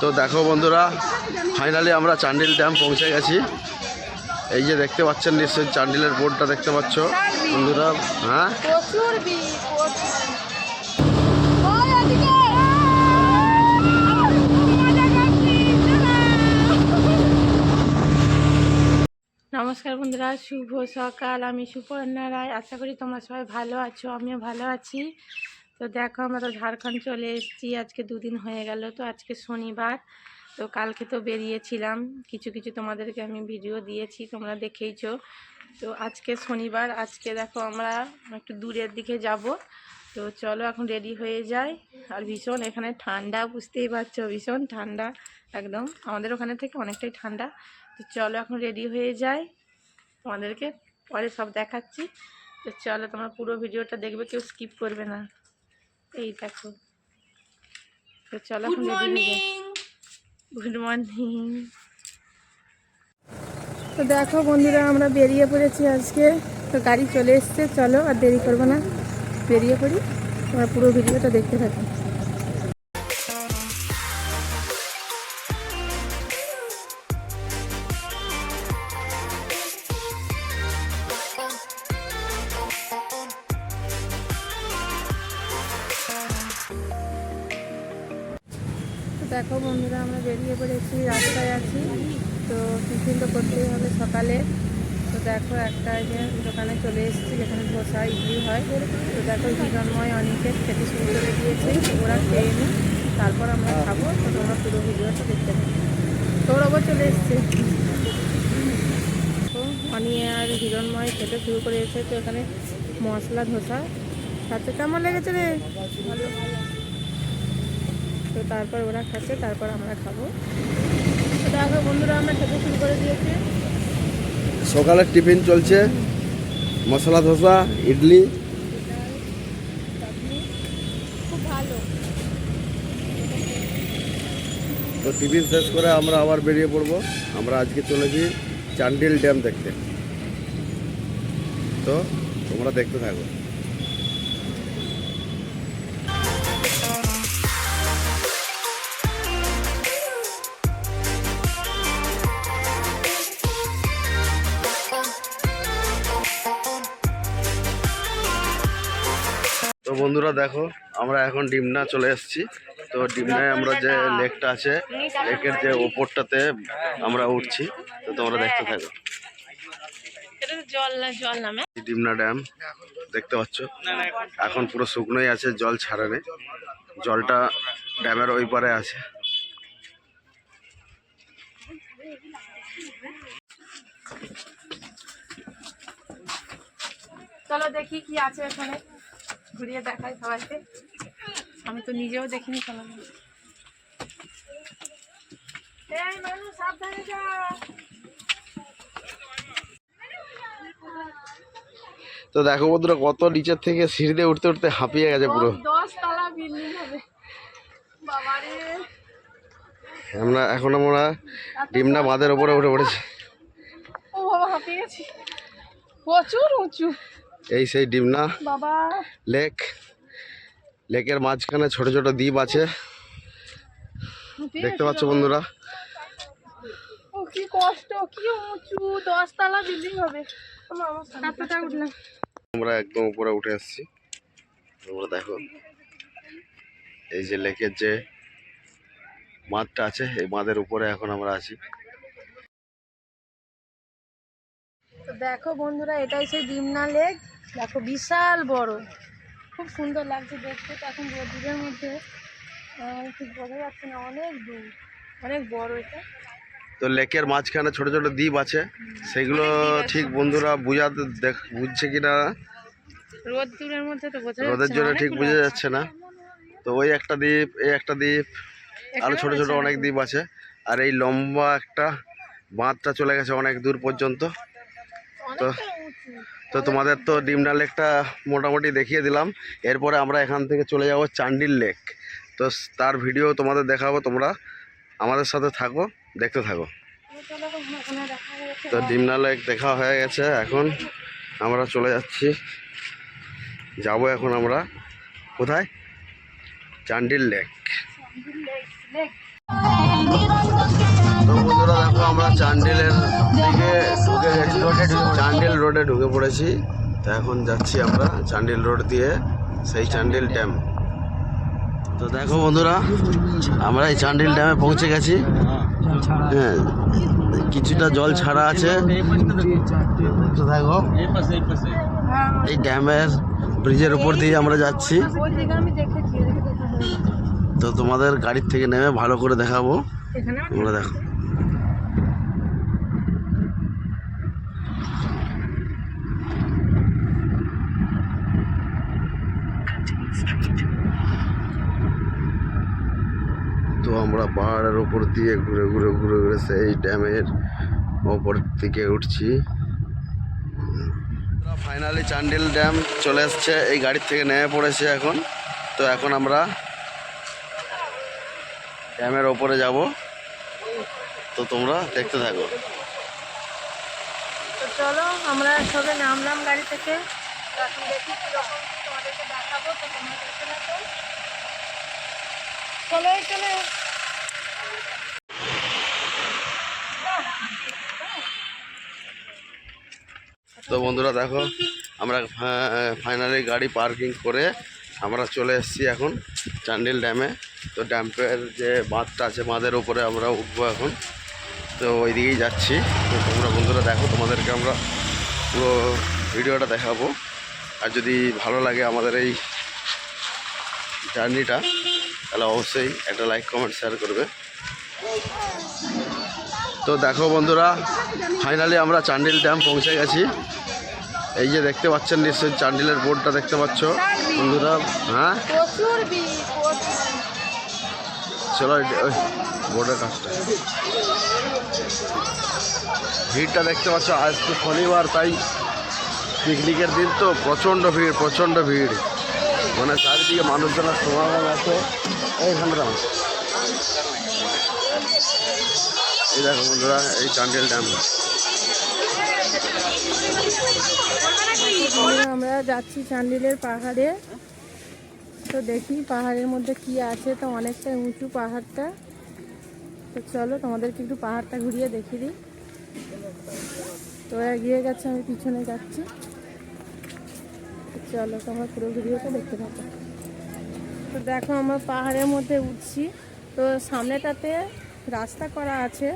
তো দেখো বন্ধুরা ফাইনালি আমরা চান্ডিল ড্যাম পৌঁছে গেছি। এই যে দেখতে পাচ্ছেন নিশ্চয়ই চান্ডিলের বোর্ডটা দেখতে পাচ্ছ। বন্ধুরা হ্যাঁ? নমস্কার বন্ধুরা, শুভ সকাল। আমি সুপর্ণা রায়। আশা করি তোমরা সবাই ভালো আছো, আমিও ভালো আছি। তো দেখো আমরা তো ঝাড়খণ্ড চলে এসেছি, আজকে দুদিন হয়ে গেল, তো আজকে শনিবার, তো কালকে তো বেরিয়েছিলাম। কিছু কিছু তোমাদেরকে আমি ভিডিও দিয়েছি, তোমরা দেখেইছো। তো আজকে শনিবার, আজকে দেখো আমরা একটু দূরের দিকে যাব। তো চলো এখন রেডি হয়ে যাই। আর ভীষণ এখানে ঠান্ডা, বুঝতেই পারছ, ভীষণ ঠান্ডা একদম। আমাদের ওখানে থেকে অনেকটাই ঠান্ডা। তো চলো এখন রেডি হয়ে যাই। তোমাদেরকে পরে সব দেখাচ্ছি। তো চলো তোমরা পুরো ভিডিওটা দেখবে, কেউ স্কিপ করবে না। এই দেখো। তো চলো এখন মর্নিং গুড মর্নিং তো দেখো বন্ধুরা আমরা বেরিয়ে পড়েছি আজকে। তো গাড়ি চলে এসছে চলো আর দেরি করব না। বেরিয়ে পড়ি আমরা পুরো ভিডিওটা দেখতে থাকো। দেখো বন্ধুরা, আমরা বেরিয়ে পড়েছি, রাস্তায় আছি। তো টিফিন তো করতেই হবে সকালে। তো দেখো একটা যে দোকানে চলে এসেছি, যেখানে ধোসা, ইডলি হয়। তো দেখো হিরণময় অনেকে খেতে শুরু করে দিয়েছে। ওরা খেয়ে নিই তারপর আমরা খাব। তো তোমরা পুরো ভিডিওটা দেখতে থাকো। সৌরভও চলে এসছে। তো অনিয়ে আর হিরণময় খেতে শুরু করে এসেছে তো এখানে মশলা, ধোসা। খাচ্ছে কেমন লেগেছে রে? তো তারপর ওরা খাচ্ছে তারপর আমরা খাব। তো দেখো বন্ধুরা আমরা খেতে শুরু করে দিয়েছি। সকালের টিফিন চলছে। মশলা ধোসা ইডলি। তো টিফিন শেষ করে আমরা আবার বেরিয়ে পড়ব। আমরা আজকে চলেছি চান্ডিল ড্যাম দেখতে। তো তোমরা দেখতে থাকো। বন্ধুরা দেখো আমরা এখন ডিমনা চলে এসেছি। তো ডিমনায় আমরা যে লেকটা আছে লেকের যে ওপরটাতে আমরা উঠছি তো তোমরা দেখতে থাকো। এটা তো জল না জল নামে এই ডিমনা ড্যাম দেখতে পাচ্ছ? এখন পুরো শুকনোই আছে জল ছাড়ানে জলটা ড্যামের ওই পারে আছে। চলো দেখি কি আছে এখানে। ঘুরিয়ে দেখাই সবাইকে। আমি তো নিজেও দেখিনি যা। তো দেখো বন্ধুরা কত নিচের থেকে সিঁড়িতে উঠতে উঠতে হাঁপিয়ে গেছে পুরো। আমরা এখন আমরা ডিমনা বাঁধের ওপরে উঠে পড়েছি। ও বাবা হাঁপিয়ে গেছি। প্রচুর উঁচু। এই সেই ডিমনা বাবা। লেক। লেকের মাঝখানে ছোট ছোট দ্বীপ আছে। দেখতে পাচ্ছ বন্ধুরা। ও কি কষ্ট কি উঁচু। দশতলা বিল্ডিং হবে। আমরা একদম উপরে উঠে এসেছি। তোমরা দেখো। এই যে লেকের যে মাঠটা আছে এই মাঠের উপরে এখন আমরা আছি। দেখো বন্ধুরা এটাই সেই ডিমনা লেক। দেখো বিশাল বড়। খুব সুন্দর লাগছে দেখতে তো এখন রোদ্দুরের মধ্যে ঠিক বোঝা যাচ্ছে না অনেক দূর অনেক বড় এটা। তো লেকের মাঝখানে ছোট ছোট দ্বীপ আছে সেগুলো ঠিক বন্ধুরা বুঝাতে দেখ বুঝছে কিনা? রোদ্দুরের মধ্যে তো বোঝা রোদের জন্য ঠিক বোঝা যাচ্ছে না। তো ওই একটা দ্বীপ এই একটা দ্বীপ আরও এখানেও ছোট ছোট অনেক দ্বীপ আছে। আর এই লম্বা একটা বাঁধটা চলে গেছে অনেক দূর পর্যন্ত। তো তো তোমাদের তো ডিমনা লেকটা মোটামুটি দেখিয়ে দিলাম। এরপরে আমরা এখান থেকে চলে যাব চান্ডিল লেক। তো তার ভিডিও তোমাদের দেখাবো তোমরা। আমাদের সাথে থাকো, দেখতে থাকো। তো ডিমনা লেক দেখা হয়ে গেছে। এখন আমরা চলে যাচ্ছি। যাব এখন আমরা। কোথায়? চান্ডিল লেক। তো বন্ধুরা দেখো, আমরা চান্ডিলের দিকে ঢুকে গেছি। চান্ডিল রোডে ঢুকে পড়েছি। তো এখন যাচ্ছি আমরা চান্ডিল রোড দিয়ে, সেই চান্ডিল ড্যাম। তো দেখো বন্ধুরা, আমরা এই চান্ডিল ড্যামে পৌঁছে গেছি। হ্যাঁ কিছুটা জল ছাড়া আছে। তো দেখো, এই ড্যামের ব্রিজের উপর দিয়ে আমরা যাচ্ছি। তো তোমাদের গাড়ির থেকে নেমে ভালো করে দেখাবো। তোমরা দেখো। আমরা পাহাড়ের ওপর দিয়ে ঘুরে ঘুরে ঘুরে ঘুরে সেই ড্যামের ওপর দিকে উঠছি। ফাইনালি চান্ডিল ড্যাম চলে এসছে, এই গাড়ির থেকে নেমে পড়েছে এখন। তো এখন আমরা ড্যামের ওপরে যাব। তো তোমরা দেখতে থাকো। চলো, আমরা সবে নামলাম গাড়ি থেকে। দেখাবো, তো থাকো চলো চলো। তো বন্ধুরা দেখো, আমরা ফাইনালি গাড়ি পার্কিং করে আমরা চলে এসেছি এখন চান্ডিল ড্যামে তো ড্যাম্পের যে বাঁধটা আছে, বাঁধের উপরে আমরা উঠবো এখন। তো ওই দিকেই যাচ্ছি। তো তোমরা বন্ধুরা দেখো, তোমাদেরকে আমরা পুরো ভিডিওটা দেখাবো। আর যদি ভালো লাগে আমাদের এই জার্নিটা, তাহলে অবশ্যই একটা লাইক কমেন্ট শেয়ার করবে। তো দেখো বন্ধুরা ফাইনালি আমরা চান্ডিল ড্যাম পৌঁছে গেছি। এই যে দেখতে পাচ্ছেন নিশ্চয়ই চান্ডিলের বোর্ডটা দেখতে পাচ্ছ। বন্ধুরা হ্যাঁ? চলো এই- ওই বোর্ডের কাজটা। ভিড়টা দেখতে পাচ্ছ আজ তো শনিবার তাই পিকনিকের দিন তো প্রচণ্ড ভিড় প্রচণ্ড ভিড়। মানে চারিদিকে মানুষজনের সমাগম আছে। দাও। এই দেখো বন্ধুরা এই চান্ডিল ড্যাম। যাচ্ছি চান্ডিলের পাহাড়ে। তো দেখি পাহাড়ের মধ্যে কি আছে। তো অনেকটা উঁচু পাহাড়টা। তো চলো তোমাদেরকে একটু পাহাড়টা ঘুরিয়ে দেখিয়ে দিই। তো এগিয়ে গেছে, আমি পিছনে যাচ্ছি। চলো তোমরা পুরো ভিডিওটা দেখতে থাকো। তো দেখো আমরা পাহাড়ের মধ্যে উঠছি। তো সামনেটাতে রাস্তা করা আছে।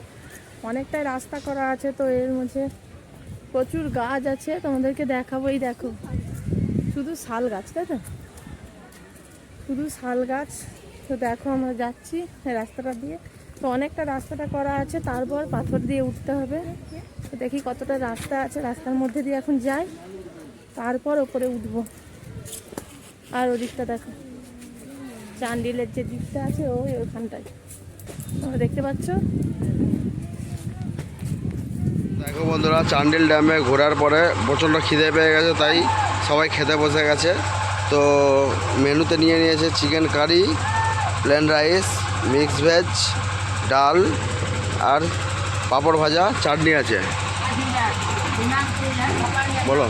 অনেকটাই রাস্তা করা আছে। তো এর মধ্যে প্রচুর গাছ আছে। তোমাদেরকে দেখাবো এই দেখো। শুধু শাল গাছ, তাই তো? শুধু শাল গাছ। তো দেখো আমরা যাচ্ছি রাস্তাটা দিয়ে। তো অনেকটা রাস্তাটা করা আছে, তারপর পাথর দিয়ে উঠতে হবে। তো দেখি কতটা রাস্তা আছে, রাস্তার মধ্যে দিয়ে এখন যাই। তারপর ওপরে উঠবো। আর ওদিকটা দেখো, চান্ডিলের যে দিকটা আছে, ওই ওখানটায়। তোমরা দেখতে পাচ্ছ? দেখো বন্ধুরা, চান্ডিল ড্যামে ঘোরার পরে প্রচণ্ড খিদে পেয়ে গেছে, তাই সবাই খেতে বসে গেছে। তো মেনুতে নিয়ে নিয়েছে chicken curry, plain rice, mix veg, ডাল আর পাঁপড় ভাজা, চাটনি আছে। বলো।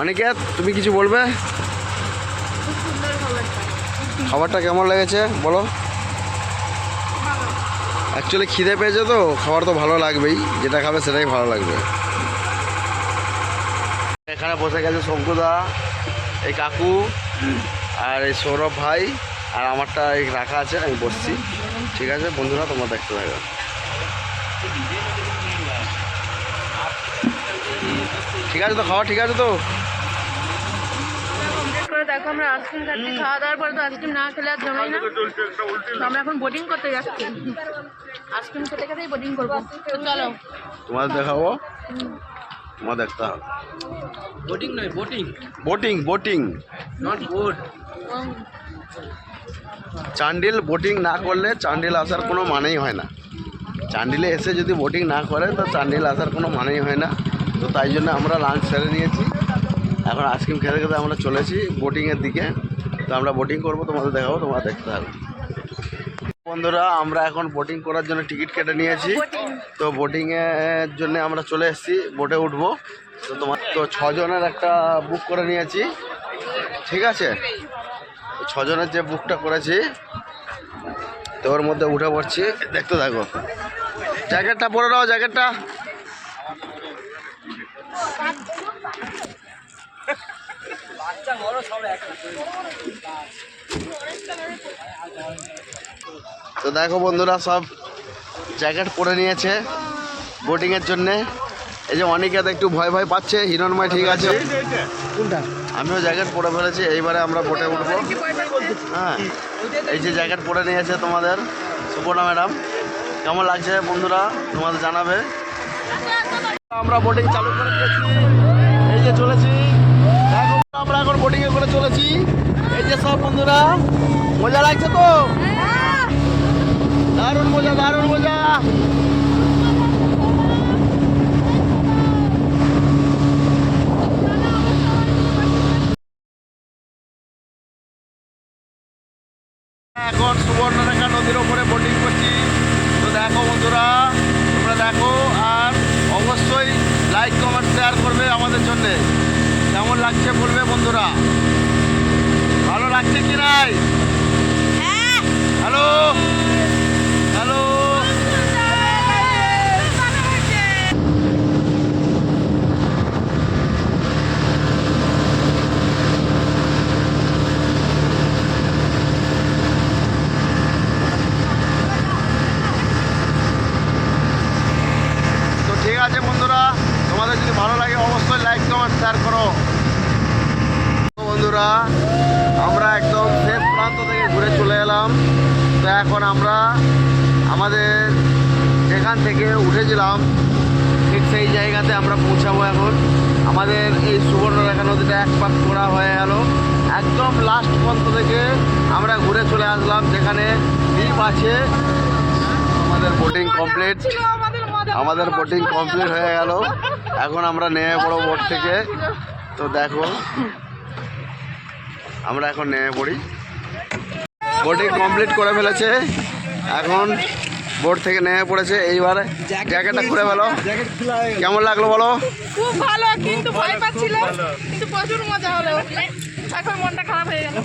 অনেকে তুমি কিছু বলবে? খাবারটা কেমন লেগেছে? বলো। অ্যাকচুয়ালি খিদে পেয়েছে তো, খাবার তো ভালো লাগবেই, যেটা খাবে সেটাই ভালো লাগবে। এখানে বসে গেছে শঙ্কুদা এই কাকু, আর এই সৌরভ ভাই, আর আমারটা এই রাখা আছে, আমি বসছি। ঠিক আছে, বন্ধুরা, তোমরা দেখতে থাকো। ঠিক আছে তো খাওয়া ঠিক আছে তো? দেখো আমরা আইসক্রিম খাচ্ছি খাওয়া দাওয়ার পরে তো আইসক্রিম না খেলে আর জমাই না। তো আমরা এখন বোটিং করতে যাচ্ছি। আইসক্রিম খেতে খেতেই বোটিং করব। তো চলো। তোমাদের দেখাবো? তোমার দেখতে হবে। বোটিং নয় boating boating boating not boat Chandil boating না করলে চান্ডিল আসার কোনো মানেই হয় না। চান্ডিলে এসে যদি বোটিং না করে তো চান্ডিল আসার কোনো মানেই হয় না। তো তাই জন্য আমরা লাঞ্চ সেরে নিয়েছি। এখন আইসক্রিম খেতে খেতে আমরা চলেছি বোটিংয়ের দিকে। তো আমরা বোটিং করব তোমাদের দেখাবো তোমরা দেখতে হবে বন্ধুরা আমরা এখন বোটিং করার জন্য টিকিট কেটে নিয়েছি। তো বোটিংয়ের জন্য আমরা চলে এসেছি বোটে উঠবো। তো তোমার তো ছজনের একটা বুক করে নিয়েছি। ঠিক আছে? ছজনের যে বুকটা করেছি তো ওর মধ্যে উঠে পড়ছি। দেখতে থাকো। জ্যাকেটটা পরে দাও জ্যাকেটটা তো দেখো বন্ধুরা, সব জ্যাকেট পরে নিয়েছে বোটিংয়ের জন্যে। এই যে অনেকে একটু ভয় ভয় পাচ্ছে, হিরণময় ঠিক আছে। আমিও জ্যাকেট পরে ফেলেছি, এইবারে আমরা বোটে উঠবো। হ্যাঁ এই যে জ্যাকেট পরে নিয়েছে তোমাদের, সুপর্ণা ম্যাডাম কেমন লাগছে বন্ধুরা, তোমাদের জানাবে? আমরা বোটিং চালু করে দিয়েছি, এই যে চলেছি। আমরা এখন বোটিং এ করে চলেছি। এই যে সব বন্ধুরা মজা লাগছে তো? দারুণ মজা দারুণ মজা এখন সুবর্ণরেখা নদীর ওপরে বোটিং করছি তো দেখো বন্ধুরা তোমরা দেখো আর অবশ্যই লাইক কমেন্ট শেয়ার করবে আমাদের জন্যে কেমন লাগছে বলবে বন্ধুরা ভালো লাগছে কি নাই হ্যালো হ্যালো তো ঠিক আছে বন্ধুরা তোমাদের যদি ভালো লাগে অবশ্যই লাইক কমেন্ট শেয়ার করো তো বন্ধুরা আমরা একদম শেষ প্রান্ত থেকে ঘুরে চলে এলাম তো এখন আমরা আমাদের যেখান থেকে উঠেছিলাম, ঠিক সেই জায়গাতে আমরা পৌঁছাবো এখন। আমাদের এই সুবর্ণরেখা নদীটা এক পাক করা হয়ে গেল। একদম লাস্ট পর্যন্ত থেকে আমরা ঘুরে চলে আসলাম, যেখানে দ্বীপ আছে। আমাদের বোটিং কমপ্লিট আমাদের বোটিং কমপ্লিট হয়ে গেল। এখন আমরা নেমে পড়ো বোট থেকে। তো দেখো, আমরা এখন নেমে পড়ি। বোটিং কমপ্লিট করে ফেলেছে। এখন বোট থেকে নেমে পড়েছে। এইবার জ্যাকেটটা খুলে ফেলো। কেমন লাগল বলো? খুব ভালো কিন্তু ভয় পাচ্ছিলাম কিন্তু প্রচুর মজা হলো। এখন মনটা খারাপ হয়ে গেল।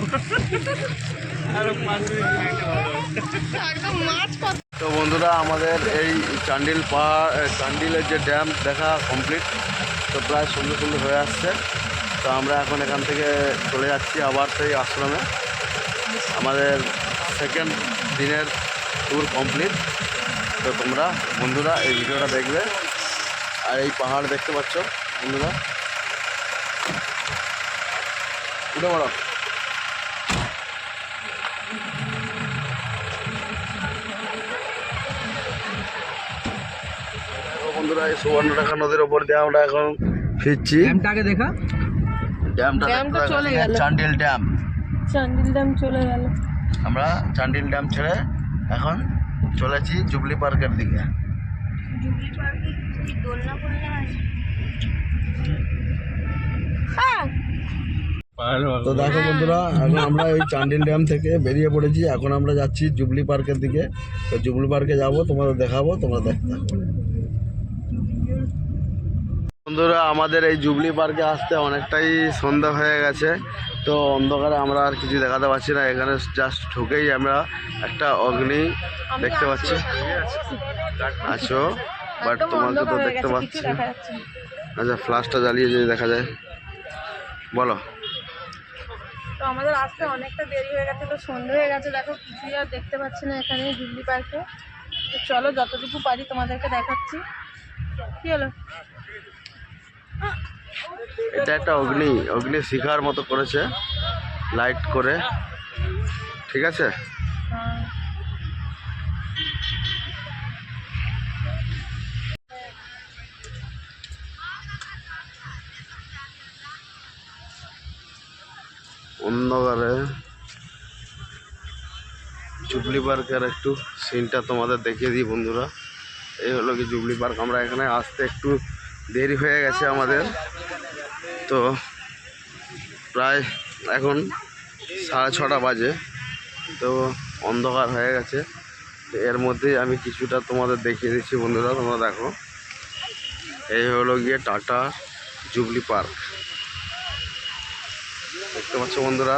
তো বন্ধুরা আমাদের এই চান্ডিল পাহাড় চান্ডিলের যে ড্যাম দেখা কমপ্লিট তো প্রায় সুন্দর সুন্দর হয়ে আসছে। তো আমরা এখন এখান থেকে চলে যাচ্ছি আবার সেই আশ্রমে। আমাদের সেকেন্ড দিনের ট্যুর কমপ্লিট তো তোমরা বন্ধুরা এই ভিডিওটা দেখবে। আর এই পাহাড় দেখতে পাচ্ছ বন্ধুরা। উঠে বলো বন্ধুরা এই সুবর্ণরেখা নদীর ওপর দিয়ে আমরা এখন ফিরছি। ড্যামটাকে দেখা। ড্যামটা ড্যামটা চলে গেল। চান্ডিল ড্যাম। চান্ডিল ড্যাম চলে গেল। আমরা চান্ডিল ড্যাম ছেড়ে এখন চলেছি জুবলি পার্কের দিকে। তো দেখো বন্ধুরা এখন আমরা এই চান্ডিল ড্যাম থেকে বেরিয়ে পড়েছি। এখন আমরা যাচ্ছি জুবলি পার্কের দিকে। তো জুবলি পার্কে যাব তোমাদের দেখাবো তোমরা দেখতে বন্ধুরা আমাদের এই জুবলি পার্কে আসতে অনেকটাই সন্ধ্যা হয়ে গেছে। তো অন্ধকারে আমরা আর কিছু দেখাতে পারছি না এখানে জাস্ট ঢুকেই আমরা একটা অগ্নি দেখতে পাচ্ছি। আছো বাট তোমাকে তো দেখতে পাচ্ছি। আচ্ছা ফ্লাশটা জ্বালিয়ে যদি দেখা যায়। বলো। তো আমাদের আসতে অনেকটা দেরি হয়ে গেছে তো সন্ধে হয়ে গেছে দেখো কিছুই আর দেখতে পাচ্ছি না এখানে জুবলি পার্কে। তো চলো যতটুকু পারি তোমাদেরকে দেখাচ্ছি। কি হলো? এটা একটা অগ্নি অগ্নি শিখার মতো করেছে লাইট করে। ঠিক আছে। অন্ধকারে। জুবলি পার্কের একটু সিনটা তোমাদের দেখিয়ে দিই বন্ধুরা। এই হলো কি জুবলি পার্ক। আমরা এখানে আসতে একটু দেরি হয়ে গেছে আমাদের। তো প্রায় এখন সাড়ে ছটা বাজে। তো অন্ধকার হয়ে গেছে। এর মধ্যেই আমি কিছুটা তোমাদের দেখিয়ে দিচ্ছি বন্ধুরা, তোমরা দেখো। এই হলো গিয়ে টাটা জুবলি পার্ক। দেখতে পাচ্ছ বন্ধুরা,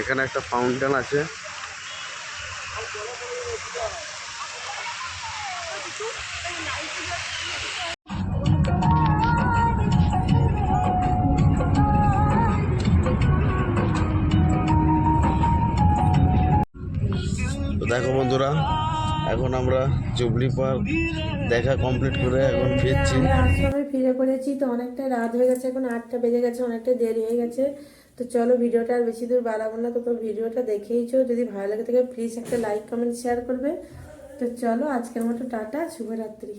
এখানে একটা ফাউন্টেন আছে। দেখো বন্ধুরা, এখন আমরা জুবলি পার্ক দেখা কমপ্লিট করে এখন ফিরছি। আমি ফিরে পড়েছি, তো অনেকটা রাত হয়ে গেছে, এখন আটটা বেজে গেছে, অনেকটা দেরি হয়ে গেছে। তো চলো ভিডিওটা আর বেশি দূর বাড়াবো না, তো ভিডিওটা দেখেইছো, যদি ভালো লাগে থাকে প্লিজ একটা লাইক কমেন্ট শেয়ার করবে। তো চলো আজকের মতো টাটা, শুভরাত্রি।